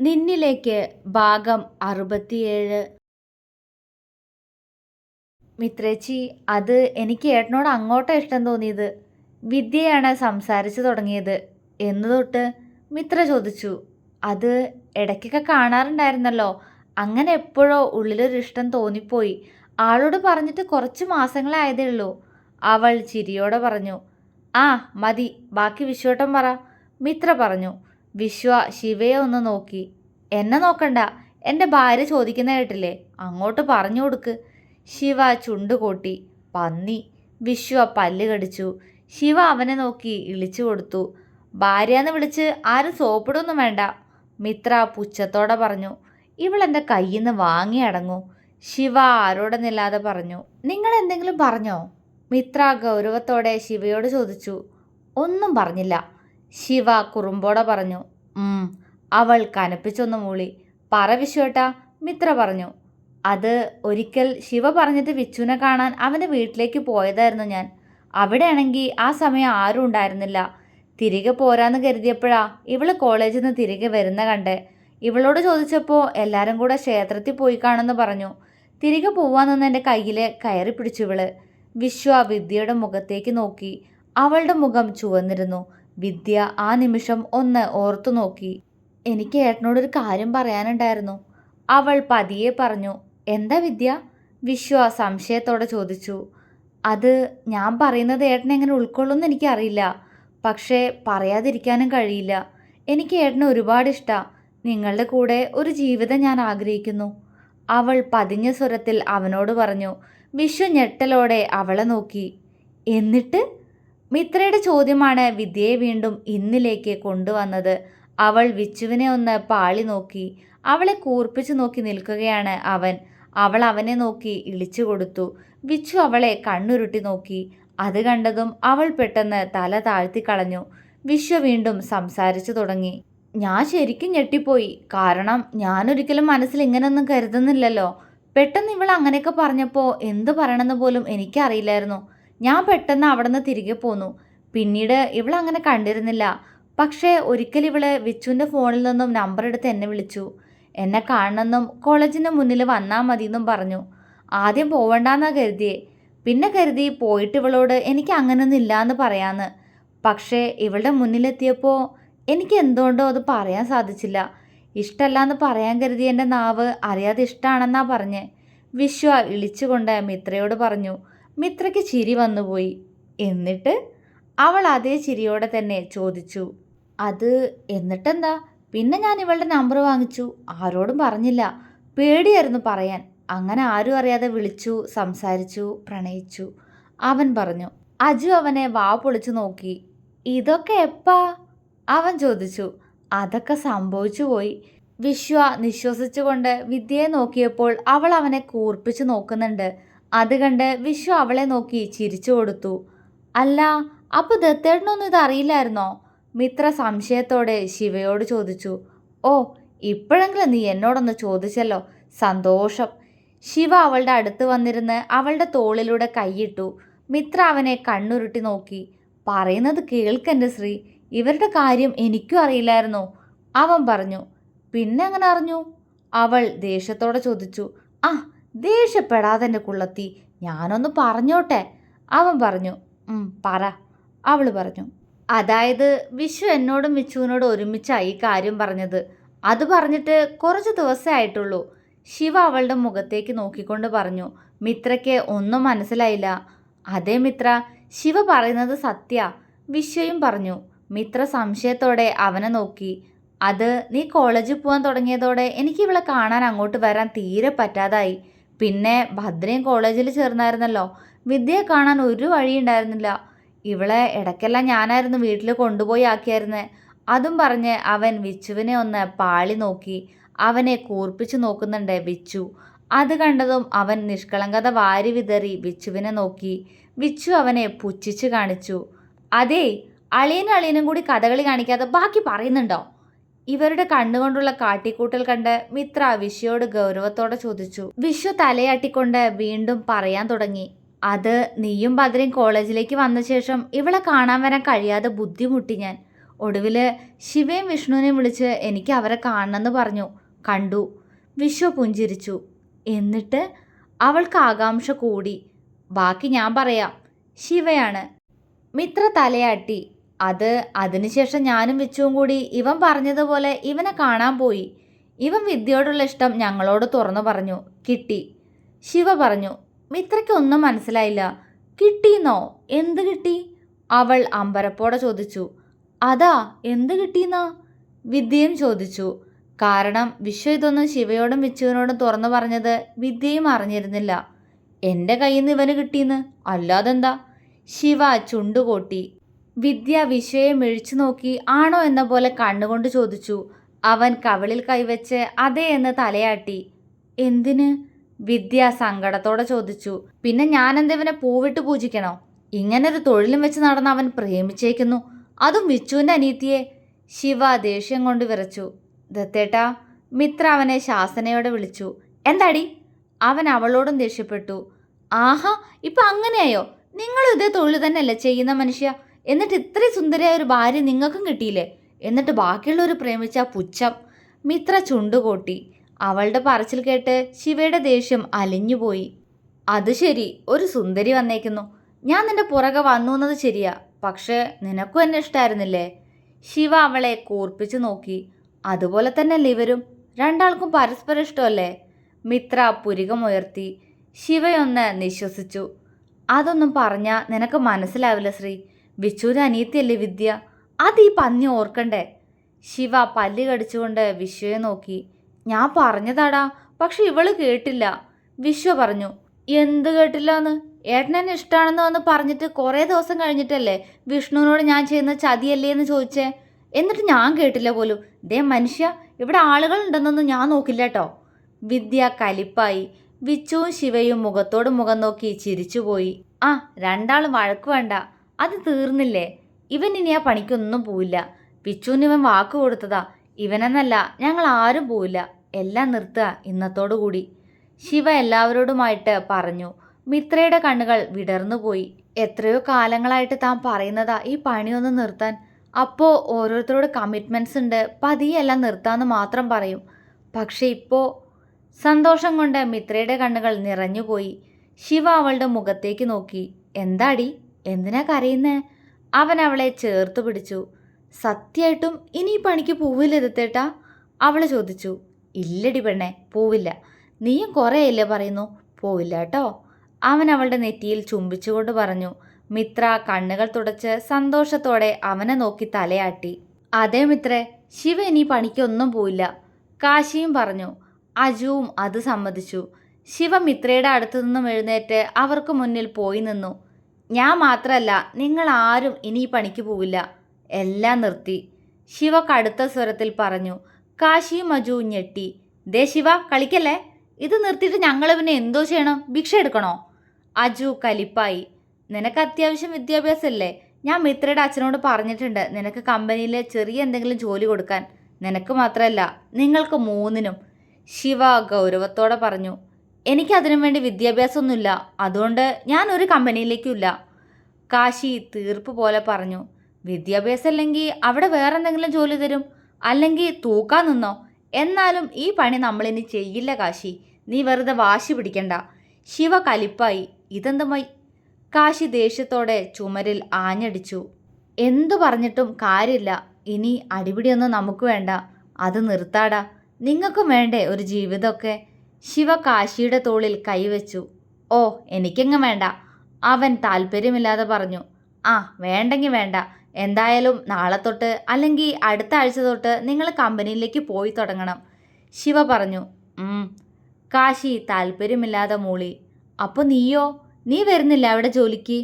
നിന്നിലേക്ക് ഭാഗം അറുപത്തിയേഴ്. മിത്രേച്ചി അത് എനിക്ക് ഏട്ടനോട് അങ്ങോട്ടാ ഇഷ്ടം തോന്നിയത്. വിദ്യയാണ് സംസാരിച്ചു തുടങ്ങിയത് എന്നു തൊട്ട് മിത്ര ചോദിച്ചു. അത് ഇടയ്ക്കൊക്കെ കാണാറുണ്ടായിരുന്നല്ലോ. അങ്ങനെ എപ്പോഴോ ഉള്ളിലൊരു ഇഷ്ടം തോന്നിപ്പോയി. ആളോട് പറഞ്ഞിട്ട് കുറച്ച് മാസങ്ങളെ ആയതേ ഉള്ളൂ. അവൾ ചിരിയോടെ പറഞ്ഞു. ആ മതി. ബാക്കി വിശ്വട്ടം പറ. മിത്ര പറഞ്ഞു. വിശ്വ ശിവയെ ഒന്ന് നോക്കി. എന്നെ നോക്കണ്ട. എന്റെ ഭാര്യ ചോദിക്കുന്ന കേട്ടില്ലേ? അങ്ങോട്ട് പറഞ്ഞു കൊടുക്ക്. ശിവ ചുണ്ടുകൂട്ടി പന്നി. വിശ്വ പല്ല് കടിച്ചു. ശിവ അവനെ നോക്കി ഇളിച്ചു കൊടുത്തു. ഭാര്യ വിളിച്ച് ആരും സോപ്പിടൊന്നും വേണ്ട. മിത്ര പുച്ഛത്തോടെ പറഞ്ഞു. ഇവളെന്റെ കയ്യിൽ നിന്ന് വാങ്ങി അടങ്ങൂ. ശിവ ആരോടെന്നില്ലാതെ പറഞ്ഞു. നിങ്ങൾ എന്തെങ്കിലും പറഞ്ഞോ? മിത്ര ഗൗരവത്തോടെ ശിവയോട് ചോദിച്ചു. ഒന്നും പറഞ്ഞില്ല. ശിവ കുറുമ്പോടെ പറഞ്ഞു അവൾ കനപ്പിച്ചൊന്ന് മൂളി. പറ വിശ്വേട്ടാ. മിത്ര പറഞ്ഞു അത് ഒരിക്കൽ ശിവ പറഞ്ഞിട്ട് വിച്ചുവിനെ കാണാൻ അവന്റെ വീട്ടിലേക്ക് പോയതായിരുന്നു ഞാൻ. അവിടെയാണെങ്കിൽ ആ സമയം ആരും ഉണ്ടായിരുന്നില്ല. തിരികെ പോരാന്ന് കരുതിയപ്പോഴാ ഇവൾ കോളേജിൽ നിന്ന് തിരികെ വരുന്ന കണ്ടേ. ഇവളോട് ചോദിച്ചപ്പോൾ എല്ലാവരും കൂടെ ക്ഷേത്രത്തിൽ പോയി കാണുമെന്ന് പറഞ്ഞു. തിരികെ പോവാൻ നിന്ന് എന്റെ കയ്യിൽ കയറി പിടിച്ചു ഇവൾ. വിശ്വ വിദ്യയുടെ മുഖത്തേക്ക് നോക്കി. അവളുടെ മുഖം ചുവന്നിരുന്നു. വിദ്യ ആ നിമിഷം ഒന്ന് ഓർത്തു നോക്കി. എനിക്ക് ഏട്ടനോടൊരു കാര്യം പറയാനുണ്ടായിരുന്നു. അവൾ പതിയെ പറഞ്ഞു എന്താ വിദ്യ? വിശ്വ സംശയത്തോടെ ചോദിച്ചു. അത് ഞാൻ പറയുന്നത് ഏട്ടൻ എങ്ങനെ ഉൾക്കൊള്ളുമെന്ന് എനിക്കറിയില്ല. പക്ഷേ പറയാതിരിക്കാനും കഴിയില്ല. എനിക്ക് ഏട്ടനെ ഒരുപാട് ഇഷ്ടമാണ് നിങ്ങളുടെ കൂടെ ഒരു ജീവിതം ഞാൻ ആഗ്രഹിക്കുന്നു. അവൾ പതിഞ്ഞ സ്വരത്തിൽ അവനോട് പറഞ്ഞു വിശ്വ ഞെട്ടലോടെ അവളെ നോക്കി. എന്നിട്ട്? മിത്രയുടെ ചോദ്യമാണ് വിദ്യയെ വീണ്ടും ഇന്നിലേക്ക് കൊണ്ടുവന്നത്. അവൾ വിച്ചുവിനെ ഒന്ന് പാളി നോക്കി അവളെ കൂർപ്പിച്ചു നോക്കി നിൽക്കുകയാണ് അവൻ. അവൾ അവനെ നോക്കി ഇളിച്ചു കൊടുത്തു. വിച്ചു അവളെ കണ്ണുരുട്ടി നോക്കി. അത് കണ്ടതും അവൾ പെട്ടെന്ന് തല താഴ്ത്തി കളഞ്ഞു. വിശ്വ വീണ്ടും സംസാരിച്ചു തുടങ്ങി. ഞാൻ ശരിക്കും ഞെട്ടിപ്പോയി. കാരണം ഞാനൊരിക്കലും മനസ്സിൽ ഇങ്ങനെയൊന്നും കരുതുന്നില്ലല്ലോ. പെട്ടെന്ന് ഇവൾ അങ്ങനെയൊക്കെ പറഞ്ഞപ്പോൾ എന്ത് പറയണമെന്ന് പോലും എനിക്കറിയില്ലായിരുന്നു. ഞാൻ പെട്ടെന്ന് അവിടെ നിന്ന് തിരികെ പോന്നു. പിന്നീട് ഇവൾ അങ്ങനെ കണ്ടിരുന്നില്ല. പക്ഷേ ഒരിക്കൽ ഇവൾ വിച്ചുവിന്റെ ഫോണിൽ നിന്നും നമ്പർ എടുത്ത് എന്നെ വിളിച്ചു. എന്നെ കാണണമെന്നും കോളേജിന്റെ മുന്നിൽ വന്നാൽ മതിയെന്നും പറഞ്ഞു. ആദ്യം പോവണ്ടെന്നാ കരുതിയേ. പിന്നെ കരുതി പോയിട്ട് ഇവളോട് എനിക്ക് അങ്ങനെയൊന്നും എന്ന് പറയാന്ന്. പക്ഷേ ഇവളുടെ മുന്നിലെത്തിയപ്പോൾ എനിക്ക് എന്തുകൊണ്ടോ അത് പറയാൻ സാധിച്ചില്ല. ഇഷ്ടമല്ല എന്ന് പറയാൻ കരുതി എന്റെ നാവ് അറിയാതെ ഇഷ്ടമാണെന്നാ പറഞ്ഞ് വിശ്വ ഇളിച്ചുകൊണ്ട് മിത്രയോട് പറഞ്ഞു. മിത്രയ്ക്ക് ചിരി വന്നുപോയി. എന്നിട്ട് അവൾ അതേ ചിരിയോടെ തന്നെ ചോദിച്ചു അത് എന്നിട്ടെന്താ? പിന്നെ ഞാൻ ഇവളുടെ നമ്പർ വാങ്ങിച്ചു. ആരോടും പറഞ്ഞില്ല. പേടിയായിരുന്നു പറയാൻ. അങ്ങനെ ആരും അറിയാതെ വിളിച്ചു സംസാരിച്ചു പ്രണയിച്ചു. അവൻ പറഞ്ഞു അജു അവനെ വാ പൊളിച്ചു നോക്കി. ഇതൊക്കെ എപ്പാ? അവൻ ചോദിച്ചു അതൊക്കെ സംഭവിച്ചു പോയി. വിശ്വ നിശ്വസിച്ചുകൊണ്ട് വിദ്യയെ നോക്കിയപ്പോൾ അവൾ അവനെ കൂർപ്പിച്ചു നോക്കുന്നുണ്ട്. അത് കണ്ട് വിശ്വ അവളെ നോക്കി ചിരിച്ചു കൊടുത്തു. അല്ല അപ്പൊ ദത്തേട്ടനൊന്നും ഇത് അറിയില്ലായിരുന്നോ? മിത്ര സംശയത്തോടെ ശിവയോട് ചോദിച്ചു. ഓ ഇപ്പോഴെങ്കിലും നീ എന്നോടൊന്ന് ചോദിച്ചല്ലോ സന്തോഷം. ശിവ അവളുടെ അടുത്ത് വന്നിരുന്ന് അവളുടെ തോളിലൂടെ കൈയിട്ടു. മിത്ര അവനെ കണ്ണുരുട്ടി നോക്കി. പറയുന്നത് കേൾക്കെന്റെ ശ്രീ ഇവരുടെ കാര്യം എനിക്കും അറിയില്ലായിരുന്നു. അവൻ പറഞ്ഞു. പിന്നെ അങ്ങനെ അറിഞ്ഞു? അവൾ ദേഷ്യത്തോടെ ചോദിച്ചു. ആ ദേഷ്യപ്പെടാതെ എന്റെ കുള്ളത്തി ഞാനൊന്ന് പറഞ്ഞോട്ടെ? അവൻ പറഞ്ഞു പറ. അവൾ പറഞ്ഞു അതായത് വിഷു എന്നോടും മിച്ചുവിനോടും ഒരുമിച്ചായി കാര്യം പറഞ്ഞത്. അത് പറഞ്ഞിട്ട് കുറച്ച് ദിവസമേ ആയിട്ടുള്ളൂ. ശിവ അവളുടെ മുഖത്തേക്ക് നോക്കിക്കൊണ്ട് പറഞ്ഞു മിത്രയ്ക്ക് ഒന്നും മനസ്സിലായില്ല. അതേ മിത്ര ശിവ പറയുന്നത് സത്യ. വിശ്വയും പറഞ്ഞു മിത്ര സംശയത്തോടെ അവനെ നോക്കി. അത് നീ കോളേജിൽ പോകാൻ തുടങ്ങിയതോടെ എനിക്ക് ഇവളെ കാണാൻ അങ്ങോട്ട് വരാൻ തീരെ പറ്റാതായി. പിന്നെ ഭദ്രയും കോളേജിൽ ചേർന്നായിരുന്നല്ലോ. വിദ്യയെ കാണാൻ ഒരു വഴി ഉണ്ടായിരുന്നില്ല ഇവളെ ഇടയ്ക്കെല്ലാം ഞാനായിരുന്നു വീട്ടിൽ കൊണ്ടുപോയി ആക്കിയായിരുന്നെ. അതും പറഞ്ഞ് അവൻ വിച്ചുവിനെ ഒന്ന് പാളി നോക്കി. അവനെ കൂർപ്പിച്ചു നോക്കുന്നുണ്ട് വിച്ചു. അത് കണ്ടതും അവൻ നിഷ്കളങ്കത വാരി വിതറി വിച്ചുവിനെ നോക്കി. വിച്ചു അവനെ പുച്ഛിച്ചു കാണിച്ചു. അതേ അളിയനും അളിയനും കൂടി കഥകളി കാണിക്കാതെ ബാക്കി പറയുന്നുണ്ടോ? ഇവരുടെ കണ്ണുകൊണ്ടുള്ള കാട്ടിക്കൂട്ടൽ കണ്ട് മിത്ര വിഷയോട് ഗൗരവത്തോടെ ചോദിച്ചു. വിഷു തലയാട്ടിക്കൊണ്ട് വീണ്ടും പറയാൻ തുടങ്ങി. അത് നീയും ബദ്രയും കോളേജിലേക്ക് വന്ന ശേഷം ഇവളെ കാണാൻ വരാൻ കഴിയാതെ ബുദ്ധിമുട്ടി ഞാൻ. ഒടുവിൽ ശിവയും വിഷ്ണുവിനെയും വിളിച്ച് എനിക്ക് അവരെ കാണണമെന്ന് പറഞ്ഞു. കണ്ടു. വിശ്വ പുഞ്ചിരിച്ചു. എന്നിട്ട് അവൾക്ക് ആകാംക്ഷ കൂടി. ബാക്കി ഞാൻ പറയാം. ശിവയാണ്. മിത്ര തലയാട്ടി. അത് അതിനുശേഷം ഞാനും വിച്ചുവും കൂടി ഇവൻ പറഞ്ഞതുപോലെ ഇവനെ കാണാൻ പോയി. ഇവൻ വിദ്യയോടുള്ള ഇഷ്ടം ഞങ്ങളോട് തുറന്നു പറഞ്ഞു കിട്ടി. ശിവ പറഞ്ഞു മിത്രയ്ക്കൊന്നും മനസ്സിലായില്ല. കിട്ടിയെന്നോ എന്ത് കിട്ടി? അവൾ അമ്പരപ്പോടെ ചോദിച്ചു അതാ എന്ത് കിട്ടിയെന്നാ വിദ്യയും ചോദിച്ചു കാരണം വിശ്വ ഇതൊന്നും ശിവയോടും വിച്ചുവിനോടും തുറന്നു പറഞ്ഞത് വിദ്യയും അറിഞ്ഞിരുന്നില്ല. എന്റെ കയ്യിൽ നിന്ന് ഇവന് കിട്ടിയെന്ന് അല്ലാതെന്താ? ശിവ ചുണ്ടുകൊട്ടി വിദ്യ വിഷയം മിഴിച്ചു നോക്കി ആണോ എന്ന പോലെ കണ്ണുകൊണ്ട് ചോദിച്ചു. അവൻ കവിളിൽ കൈവച്ച് അതെ എന്ന് തലയാട്ടി. എന്തിന്? വിദ്യ സങ്കടത്തോടെ ചോദിച്ചു. പിന്നെ ഞാൻ ഇവനെ പൂവിട്ട് പൂജിക്കണോ? ഇങ്ങനൊരു തൊഴിലും വെച്ച് നടന്ന അവൻ പ്രേമിച്ചേക്കുന്നു. അതും വിച്ചുവിന്റെ അനീത്തിയെ ശിവ ദേഷ്യം കൊണ്ട് വിറച്ചു. ദത്തേട്ടാ മിത്ര അവനെ ശാസനയോടെ വിളിച്ചു. എന്താടി? അവൻ അവളോടും ദേഷ്യപ്പെട്ടു. ആഹാ ഇപ്പം അങ്ങനെയായോ? നിങ്ങളും ഇതേ തൊഴിൽ തന്നെയല്ലേ ചെയ്യുന്ന മനുഷ്യ? എന്നിട്ട് ഇത്രയും സുന്ദരിയായ ഒരു ഭാര്യ നിങ്ങൾക്കും കിട്ടിയില്ലേ? എന്നിട്ട് ബാക്കിയുള്ളവർ പ്രേമിച്ച പുച്ഛം. മിത്ര ചുണ്ടുകൂട്ടി. അവളുടെ പറച്ചിൽ കേട്ട് ശിവയുടെ ദേഷ്യം അലിഞ്ഞുപോയി. അത് ശരി ഒരു സുന്ദരി വന്നേക്കുന്നു. ഞാൻ നിന്റെ പുറകെ വന്നു എന്നത് ശരിയാ. പക്ഷേ നിനക്കും എന്നെ ഇഷ്ടമായിരുന്നില്ലേ ശിവ അവളെ കൂർപ്പിച്ചു നോക്കി. അതുപോലെ തന്നെയല്ലേ ഇവരും? രണ്ടാൾക്കും പരസ്പരം ഇഷ്ടമല്ലേ? മിത്ര പുരികമുയർത്തി. ശിവയൊന്ന് നിശ്വസിച്ചു. അതൊന്നും പറഞ്ഞാൽ നിനക്ക് മനസ്സിലാവില്ല ശ്രീ. വിച്ചുവിന് അനിയത്തിയല്ലേ വിദ്യ? അത് ഈ പന്നി ഓർക്കണ്ടേ? ശിവ പല്ല് കടിച്ചുകൊണ്ട് വിശ്വയെ നോക്കി. ഞാൻ പറഞ്ഞതാടാ പക്ഷെ ഇവൾ കേട്ടില്ല. വിശ്വ പറഞ്ഞു എന്ത് കേട്ടില്ലാന്ന്? ഏട്ടനെന്നെ ഇഷ്ടമാണെന്ന് വന്ന് പറഞ്ഞിട്ട് കുറേ ദിവസം കഴിഞ്ഞിട്ടല്ലേ വിഷ്ണുവിനോട് ഞാൻ ചെയ്യുന്ന ചതിയല്ലേ എന്ന് ചോദിച്ചേ? എന്നിട്ട് ഞാൻ കേട്ടില്ല പോലും. ദേ മനുഷ്യ ഇവിടെ ആളുകൾ ഉണ്ടെന്നൊന്നും ഞാൻ നോക്കില്ല കേട്ടോ. വിദ്യ കലിപ്പായി. വിച്ചുവും ശിവയും മുഖത്തോട് മുഖം നോക്കി ചിരിച്ചുപോയി. ആ രണ്ടാളും വഴക്ക് വേണ്ട. അത് തീർന്നില്ലേ? ഇവൻ ഇനി ആ പണിക്കൊന്നും പോവില്ല. വിച്ചുവിന് ഇവൻ വാക്ക് കൊടുത്തതാ. ഇവനെന്നല്ല ഞങ്ങൾ ആരും പോവില്ല. എല്ലാം നിർത്തുക ഇന്നത്തോടു കൂടി ശിവ എല്ലാവരോടുമായിട്ട് പറഞ്ഞു. മിത്രയുടെ കണ്ണുകൾ വിടർന്നുപോയി എത്രയോ കാലങ്ങളായിട്ട് താൻ പറയുന്നതാ ഈ പണിയൊന്ന് നിർത്താൻ. അപ്പോൾ ഓരോരുത്തരോട് കമ്മിറ്റ്മെന്റ്സ് ഉണ്ട്. പതിയെ എല്ലാം നിർത്താമെന്ന് മാത്രം പറയും. പക്ഷേ ഇപ്പോൾ സന്തോഷം കൊണ്ട് മിത്രയുടെ കണ്ണുകൾ നിറഞ്ഞുപോയി. ശിവ അവളുടെ മുഖത്തേക്ക് നോക്കി. എന്താടി? എന്തിനാ കരയുന്നേ? അവൻ അവളെ ചേർത്ത് പിടിച്ചു. സത്യമായിട്ടും ഇനി ഈ പണിക്ക് പോവില്ല എത്തേട്ടാ അവൾ ചോദിച്ചു. ഇല്ലടി പെണ്ണെ പോവില്ല. നീയും കുറേയല്ലേ പറയുന്നു? പോവില്ല കേട്ടോ. അവൻ അവളുടെ നെറ്റിയിൽ ചുംബിച്ചുകൊണ്ട് പറഞ്ഞു. മിത്ര കണ്ണുകൾ തുടച്ച് സന്തോഷത്തോടെ അവനെ നോക്കി തലയാട്ടി. അതേ മിത്രേ ശിവ ഇനി പണിക്കൊന്നും പോയില്ല കാശിയും പറഞ്ഞു. അജുവും അത് സമ്മതിച്ചു. ശിവ മിത്രയുടെ അടുത്തു നിന്നും എഴുന്നേറ്റ് അവർക്ക് മുന്നിൽ പോയി നിന്നു. ഞാൻ മാത്രമല്ല നിങ്ങൾ ആരും ഇനി പണിക്ക് പോവില്ല. എല്ലാം നിർത്തി. ശിവ കടുത്ത സ്വരത്തിൽ പറഞ്ഞു കാശി മജു ഞെട്ടി. ദേ ശിവ കളിക്കല്ലേ? ഇത് നിർത്തിയിട്ട് ഞങ്ങൾ പിന്നെ എന്തോ ചെയ്യണം? ഭിക്ഷ എടുക്കണോ? അജു കലിപ്പായി. നിനക്ക് അത്യാവശ്യം വിദ്യാഭ്യാസമല്ലേ? ഞാൻ മിത്രയുടെ അച്ഛനോട് പറഞ്ഞിട്ടുണ്ട് നിനക്ക് കമ്പനിയിലെ ചെറിയ എന്തെങ്കിലും ജോലി കൊടുക്കാൻ. നിനക്ക് മാത്രമല്ല നിങ്ങൾക്ക് മൂന്നിനും. ശിവ ഗൗരവത്തോടെ പറഞ്ഞു എനിക്കതിനു വേണ്ടി വിദ്യാഭ്യാസമൊന്നുമില്ല. അതുകൊണ്ട് ഞാൻ ഒരു കമ്പനിയിലേക്കും ഇല്ല. കാശി തീർപ്പ് പോലെ പറഞ്ഞു. വിദ്യാഭ്യാസം അല്ലെങ്കിൽ അവിടെ വേറെ എന്തെങ്കിലും ജോലി തരും? അല്ലെങ്കിൽ തൂക്കാൻ നിന്നോ? എന്നാലും ഈ പണി നമ്മളിനി ചെയ്യില്ല കാശി. നീ വെറുതെ വാശി പിടിക്കണ്ട. ശിവ കലിപ്പായി. ഇതെന്തുമായി? കാശി ദേഷ്യത്തോടെ ചുമരിൽ ആഞ്ഞടിച്ചു. എന്തു പറഞ്ഞിട്ടും കാര്യമില്ല. ഇനി അടിപിടിയൊന്നും നമുക്ക് വേണ്ട. അത് നിർത്താടാ. നിങ്ങൾക്കും വേണ്ടേ ഒരു ജീവിതമൊക്കെ? ശിവ കാശിയുടെ തോളിൽ കൈവച്ചു. ഓ എനിക്കെങ്ങും വേണ്ട. അവൻ താല്പര്യമില്ലാതെ പറഞ്ഞു ആ വേണ്ടെങ്കിൽ വേണ്ട. എന്തായാലും നാളെ തൊട്ട് അല്ലെങ്കിൽ അടുത്ത ആഴ്ച തൊട്ട് നിങ്ങൾ കമ്പനിയിലേക്ക് പോയി തുടങ്ങണം. ശിവ പറഞ്ഞു കാശി താല്പര്യമില്ലാതെ മൂളി. അപ്പോൾ നീയോ? നീ വരുന്നില്ല അവിടെ ജോലിക്ക്?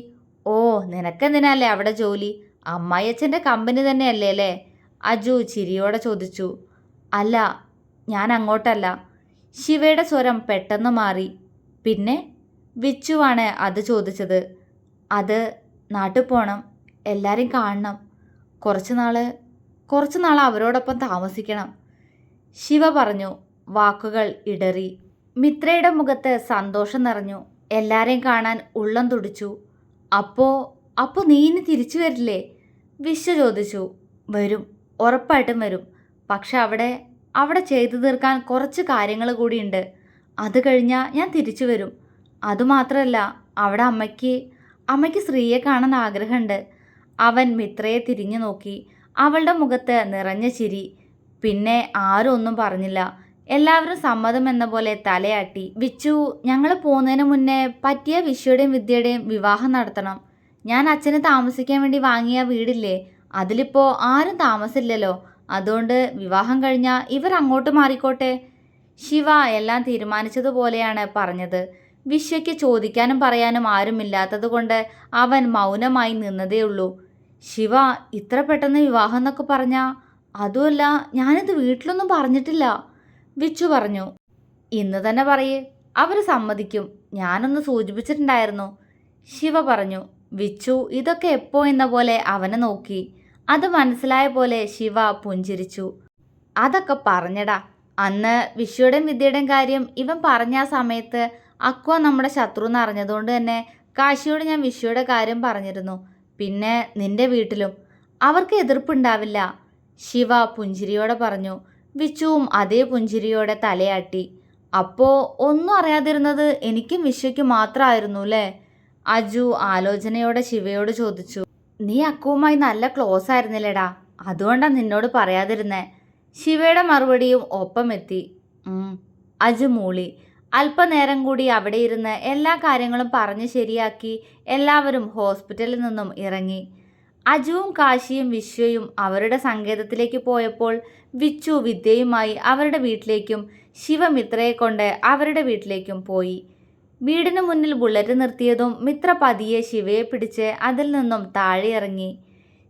ഓ നിനക്കെന്തിനല്ലേ അവിടെ ജോലി? അമ്മായിയച്ഛന്റെ കമ്പനി തന്നെയല്ലേ അല്ലേ? അജു ചിരിയോടെ ചോദിച്ചു അല്ല ഞാൻ അങ്ങോട്ടല്ല. ശിവയുടെ സ്വരം പെട്ടെന്ന് മാറി പിന്നെ? വിച്ചുവാണ് അത് ചോദിച്ചത്. അത് നാട്ടിൽ പോകണം എല്ലാവരെയും കാണണം. കുറച്ച് നാൾ കുറച്ച് നാൾ അവരോടൊപ്പം താമസിക്കണം. ശിവ പറഞ്ഞു. വാക്കുകൾ ഇടറി. മിത്രയുടെ മുഖത്ത് സന്തോഷം നിറഞ്ഞു. എല്ലാരെയും കാണാൻ ഉള്ളം തുടിച്ചു. അപ്പോ അപ്പോൾ നീ ഇനി തിരിച്ചു വരില്ലേ? വിശ്വ ചോദിച്ചു. വരും ഉറപ്പായിട്ടും വരും. പക്ഷെ അവിടെ അവിടെ ചെയ്തു തീർക്കാൻ കുറച്ച് കാര്യങ്ങൾ കൂടിയുണ്ട്. അത് കഴിഞ്ഞാൽ ഞാൻ തിരിച്ചു വരും. അതുമാത്രമല്ല അവിടെ അമ്മയ്ക്ക് അമ്മയ്ക്ക് സ്ത്രീയെ കാണാൻ ആഗ്രഹമുണ്ട്. അവൻ മിത്രയെ തിരിഞ്ഞു നോക്കി അവളുടെ മുഖത്ത് നിറഞ്ഞ ചിരി. പിന്നെ ആരും ഒന്നും പറഞ്ഞില്ല. എല്ലാവരും സമ്മതം എന്ന പോലെ തലയാട്ടി വിച്ചു ഞങ്ങൾ പോകുന്നതിന് മുന്നേ പറ്റിയ വിശ്വയുടെയും വിദ്യയുടെയും വിവാഹം നടത്തണം. ഞാൻ അച്ഛനെ താമസിക്കാൻ വേണ്ടി വാങ്ങിയ വീടില്ലേ അതിലിപ്പോൾ ആരും താമസില്ലല്ലോ. അതുകൊണ്ട് വിവാഹം കഴിഞ്ഞാൽ ഇവർ അങ്ങോട്ട് മാറിക്കോട്ടെ? ശിവ എല്ലാം തീരുമാനിച്ചതുപോലെയാണ് പറഞ്ഞത്. വിശ്വയ്ക്ക് ചോദിക്കാനും പറയാനും ആരുമില്ലാത്തതുകൊണ്ട് അവൻ മൗനമായി നിന്നതേയുള്ളൂ. ശിവ ഇത്ര പെട്ടെന്ന് വിവാഹം എന്നൊക്കെ പറഞ്ഞാ അതുമല്ല ഞാനിത് വീട്ടിലൊന്നും പറഞ്ഞിട്ടില്ല. വിച്ചു പറഞ്ഞു ഇന്ന് തന്നെ പറയേ അവർ സമ്മതിക്കും ഞാനൊന്ന് സൂചിപ്പിച്ചിട്ടുണ്ടായിരുന്നു. ശിവ പറഞ്ഞു വിച്ചു ഇതൊക്കെ എപ്പോ എന്ന പോലെ അവനെ നോക്കി. അത് മനസ്സിലായ പോലെ ശിവ പുഞ്ചിരിച്ചു. അതൊക്കെ പറഞ്ഞടാ. അന്ന് വിശ്വയുടെയും വിദ്യയുടെയും കാര്യം ഇവൻ പറഞ്ഞ ആ സമയത്ത് അക്വ നമ്മുടെ ശത്രു എന്ന് അറിഞ്ഞതുകൊണ്ട് തന്നെ കാശിയോട് ഞാൻ വിശ്വയുടെ കാര്യം പറഞ്ഞിരുന്നു. പിന്നെ നിന്റെ വീട്ടിലും. അവർക്ക് എതിർപ്പുണ്ടാവില്ല. ശിവ പുഞ്ചിരിയോടെ പറഞ്ഞു. വിച്ചുവും അതേ പുഞ്ചിരിയോടെ തലയാട്ടി. അപ്പോ ഒന്നും അറിയാതിരുന്നത് എനിക്കും വിശ്വയ്ക്കും മാത്രമായിരുന്നു അല്ലേ അജു ആലോചനയോടെ ശിവയോട് ചോദിച്ചു. നീ അക്കുവുമായി നല്ല ക്ലോസ് ആയിരുന്നില്ലേടാ. അതുകൊണ്ടാണ് നിന്നോട് പറയാതിരുന്നേ. ശിവയുടെ മറുപടിയും ഒപ്പം എത്തി അജു മൂളി. അല്പനേരം കൂടി അവിടെ ഇരുന്ന് എല്ലാ കാര്യങ്ങളും പറഞ്ഞ് ശരിയാക്കി എല്ലാവരും ഹോസ്പിറ്റലിൽ നിന്നും ഇറങ്ങി. അജുവും കാശിയും വിശ്വയും അവരുടെ സങ്കേതത്തിലേക്ക് പോയപ്പോൾ വിച്ചു വിദ്യയുമായി അവരുടെ വീട്ടിലേക്കും ശിവമിത്രയെ കൊണ്ട് അവരുടെ വീട്ടിലേക്കും പോയി. വീടിന് മുന്നിൽ ബുള്ളറ്റ് നിർത്തിയതും മിത്ര പതിയെ ശിവയെ പിടിച്ച് അതിൽ നിന്നും താഴെ ഇറങ്ങി.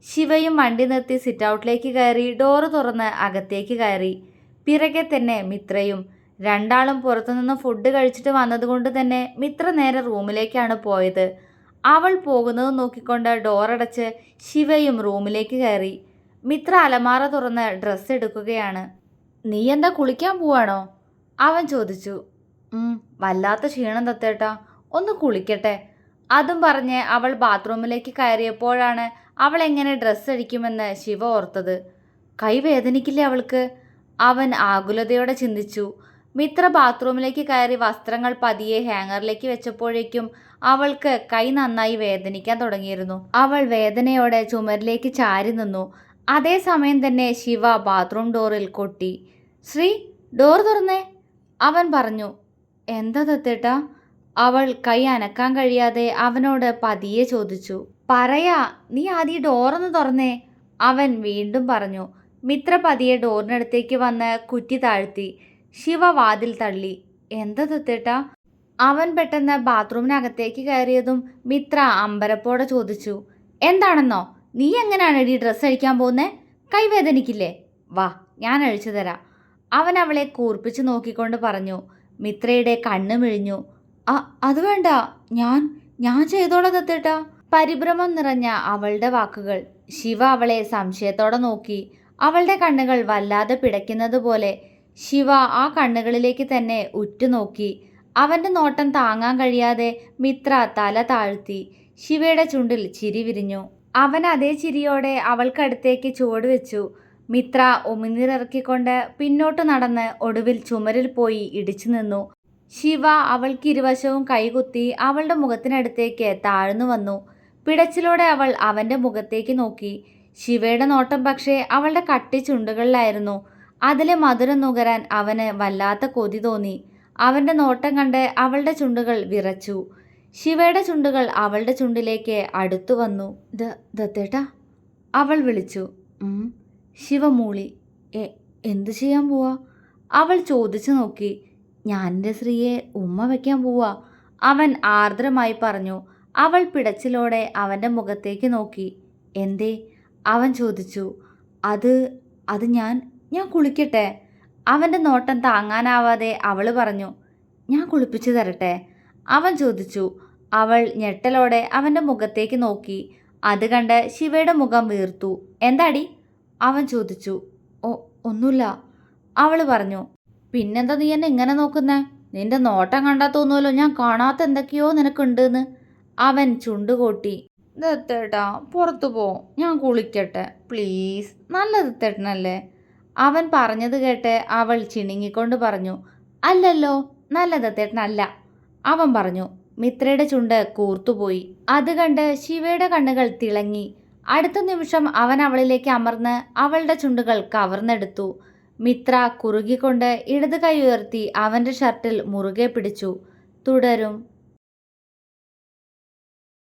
ശിവയും വണ്ടി നിർത്തി സിറ്റൗട്ടിലേക്ക് കയറി ഡോറ് തുറന്ന് അകത്തേക്ക് കയറി. പിറകെ തന്നെ മിത്രയും രണ്ടാളും പുറത്തുനിന്ന് ഫുഡ് കഴിച്ചിട്ട് വന്നതുകൊണ്ട് തന്നെ മിത്ര നേരെ റൂമിലേക്കാണ് പോയത്. അവൾ പോകുന്നത് നോക്കിക്കൊണ്ട് ഡോറടച്ച് ശിവയും റൂമിലേക്ക് കയറി. മിത്ര അലമാറ തുറന്ന് ഡ്രസ്സ് എടുക്കുകയാണ്. നീ എന്താ കുളിക്കാൻ പോവാണോ? അവൻ ചോദിച്ചു. വല്ലാത്ത ക്ഷീണം തത്തേട്ടാ ഒന്ന് കുളിക്കട്ടെ. അതും പറഞ്ഞ് അവൾ ബാത്റൂമിലേക്ക് കയറിയപ്പോഴാണ് അവൾ എങ്ങനെ ഡ്രസ്സ് അടിക്കുമെന്ന് ശിവ ഓർത്തത്. കൈ വേദനിക്കില്ലേ അവൾക്ക്? അവൻ ആകുലതയോടെ ചിന്തിച്ചു. മിത്ര ബാത്റൂമിലേക്ക് കയറി വസ്ത്രങ്ങൾ പതിയെ ഹാങ്ങറിലേക്ക് വെച്ചപ്പോഴേക്കും അവൾക്ക് കൈ നന്നായി വേദനിക്കാൻ തുടങ്ങിയിരുന്നു. അവൾ വേദനയോടെ ചുമരിലേക്ക് ചാരി നിന്നു. അതേസമയം തന്നെ ശിവ ബാത്റൂം ഡോറിൽ കൊട്ടി. ശ്രീ ഡോർ തുറന്നേ അവൻ പറഞ്ഞു. എന്താ തത്തേട്ടാ അവൾ കൈ അനക്കാൻ കഴിയാതെ അവനോട് പതിയെ ചോദിച്ചു. പറയാ നീ ആദ്യം ഡോറൊന്ന് തുറന്നേ അവൻ വീണ്ടും പറഞ്ഞു. മിത്ര പതിയെ ഡോറിനടുത്തേക്ക് വന്ന് കുറ്റി താഴ്ത്തി. ശിവ വാതിൽ തള്ളി. എന്താ തത്തേട്ടാ അവൻ പെട്ടെന്ന് ബാത്റൂമിനകത്തേക്ക് കയറിയതും മിത്ര അമ്പരപ്പോടെ ചോദിച്ചു. എന്താണെന്നോ? നീ എങ്ങനെയാണ് ഈ ഡ്രസ്സ് അഴിക്കാൻ പോകുന്നേ കൈവേദനിക്കില്ലേ? വാ ഞാൻ അഴിച്ചു തരാം. അവൻ അവളെ കൂർപ്പിച്ച് നോക്കിക്കൊണ്ട് പറഞ്ഞു. മിത്രയുടെ കണ്ണ് മിഴിഞ്ഞു. "അ, അത് വേണ്ട. ഞാൻ ഞാൻ ചെയ്തോളാം തത്തേട്ടാ പരിഭ്രമം നിറഞ്ഞ അവളുടെ വാക്കുകൾ. ശിവ അവളെ സംശയത്തോടെ നോക്കി. അവളുടെ കണ്ണുകൾ വല്ലാതെ പിടയ്ക്കുന്നത് പോലെ ശിവ ആ കണ്ണുകളിലേക്ക് തന്നെ ഉറ്റുനോക്കി. അവന്റെ നോട്ടം താങ്ങാൻ കഴിയാതെ മിത്ര തല താഴ്ത്തി. ശിവയുടെ ചുണ്ടിൽ ചിരി വിരിഞ്ഞു. അവൻ അതേ ചിരിയോടെ അവൾക്കടുത്തേക്ക് ചുവട് വെച്ചു. മിത്ര ഉമിനീറിറക്കിക്കൊണ്ട് പിന്നോട്ട് നടന്ന് ഒടുവിൽ ചുമരിൽ പോയി ഇടിച്ചു നിന്നു. ശിവ അവൾക്ക് ഇരുവശവും കൈകുത്തി അവളുടെ മുഖത്തിനടുത്തേക്ക് താഴ്ന്നു വന്നു. പിടച്ചിലോടെ അവൾ അവന്റെ മുഖത്തേക്ക് നോക്കി. ശിവയുടെ നോട്ടം പക്ഷേ അവളുടെ കട്ടി ചുണ്ടുകളിലായിരുന്നു. അതിലെ മധുരം നുകരാൻ അവന് വല്ലാത്ത കൊതി തോന്നി. അവന്റെ നോട്ടം കണ്ട് അവളുടെ ചുണ്ടുകൾ വിറച്ചു. ശിവയുടെ ചുണ്ടുകൾ അവളുടെ ചുണ്ടിലേക്ക് അടുത്തു വന്നു. "ദ- ദത്തേട്ടാ അവൾ വിളിച്ചു. ശിവ മൂളി. "എ എന്തു ചെയ്യാൻ പോവാ? അവൾ ചോദിച്ചു നോക്കി. ഞാൻ എന്റെ സ്ത്രീയെ ഉമ്മ വയ്ക്കാൻ പോവാ അവൻ ആർദ്രമായി പറഞ്ഞു. അവൾ പിടച്ചിലോടെ അവന്റെ മുഖത്തേക്ക് നോക്കി. എന്തേ? അവൻ ചോദിച്ചു. അത് അത് ഞാൻ ഞാൻ കുളിക്കട്ടെ. അവന്റെ നോട്ടം താങ്ങാനാവാതെ അവൾ പറഞ്ഞു ഞാൻ കുളിപ്പിച്ചു തരട്ടെ? അവൻ ചോദിച്ചു. അവൾ ഞെട്ടലോടെ അവന്റെ മുഖത്തേക്ക് നോക്കി. അത് കണ്ട് ശിവയുടെ മുഖം വീർത്തു. എന്താടി? അവൻ ചോദിച്ചു. ഓ ഒന്നുമില്ല. അവൾ പറഞ്ഞു. പിന്നെന്താ നീ എന്നെ ഇങ്ങനെ നോക്കുന്നേ? നിന്റെ നോട്ടം കണ്ടാൽ തോന്നുമല്ലോ ഞാൻ കാണാത്ത എന്തൊക്കെയോ നിനക്കുണ്ടെന്ന്. അവൻ ചുണ്ടുകൂട്ടി. ദത്തേട്ടാ പുറത്തു പോ. ഞാൻ കുളിക്കട്ടെ. പ്ലീസ്. നല്ല ദത്തേട്ടനല്ലേ? അവൻ പറഞ്ഞത് കേട്ട് അവൾ ചിണുങ്ങിക്കൊണ്ട് പറഞ്ഞു അല്ലല്ലോ നല്ലത് തേട്ടനല്ല അവൻ പറഞ്ഞു മിത്രയുടെ ചുണ്ട് കൂർത്തുപോയി. അത് കണ്ട് ശിവയുടെ കണ്ണുകൾ തിളങ്ങി. അടുത്ത നിമിഷം അവൻ അവളിലേക്ക് അമർന്ന് അവളുടെ ചുണ്ടുകൾ കവർന്നെടുത്തു. മിത്ര കുറുകിക്കൊണ്ട് ഇടത് കൈ ഉയർത്തി അവന്റെ ഷർട്ടിൽ മുറുകെ പിടിച്ചു. തുടരും.